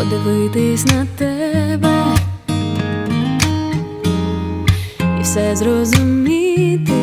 подивитись на тебе і все зрозуміти.